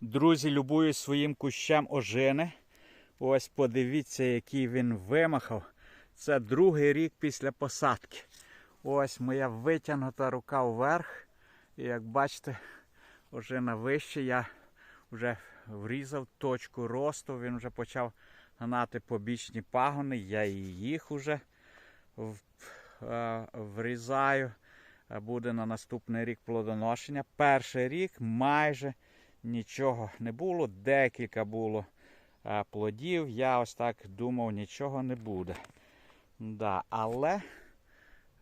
Друзі, любую своїм кущем ожини. Ось подивіться, який він вимахав. Це другий рік після посадки. Ось моя витягнута рука вверх. І як бачите, ожина вище. Я вже врізав точку росту. Він вже почав гнати побічні пагони. Я і їх вже е, врізаю. Буде на наступний рік плодоношення. Перший рік майже нічого не було. Декілька було е, плодів. Я ось так думав, нічого не буде. Да, але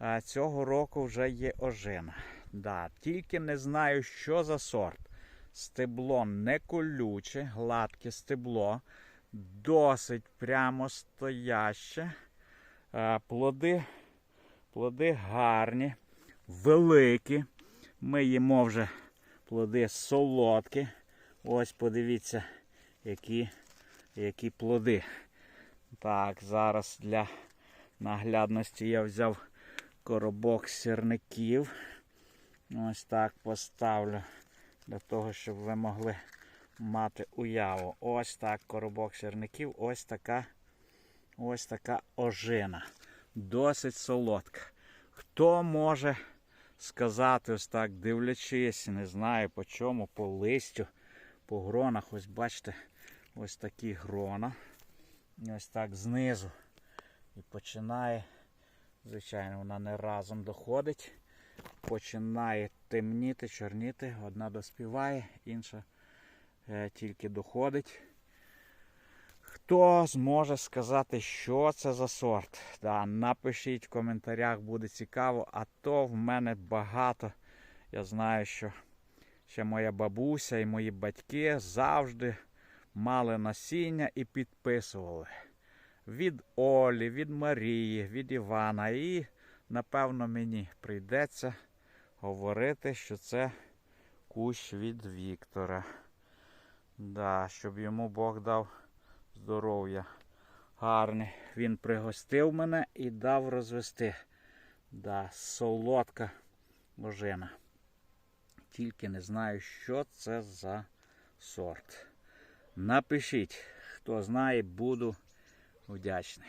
е, цього року вже є ожина. Да, тільки не знаю, що за сорт. Стебло не колюче, гладке стебло, досить прямо стояще. Е, Плоди, плоди гарні, великі. Ми їмо вже плоди солодкі. Ось подивіться, які, які плоди. Так, зараз для наглядності я взяв коробок сірників. Ось так поставлю для того, щоб ви могли мати уяву. Ось так коробок сірників, ось така, ось така ожина. Досить солодка. Хто може сказати ось так, дивлячись, не знаю по чому, по листю, по гронах, ось бачите, ось такі грона. Ось так знизу. І починає, звичайно, вона не разом доходить. Починає темніти, чорніти. Одна доспіває, інша е, тільки доходить. Хто зможе сказати, що це за сорт? Да, напишіть в коментарях, буде цікаво. А то в мене багато. Я знаю, що ще моя бабуся і мої батьки завжди мали насіння і підписували. Від Олі, від Марії, від Івана. І, напевно, мені прийдеться говорити, що це кущ від Віктора. Да, щоб йому Бог дав здоров'я. Гарне. Він пригостив мене і дав розвести. Да, солодка ожина. Тільки не знаю, що це за сорт. Напишіть, хто знає, буду вдячний.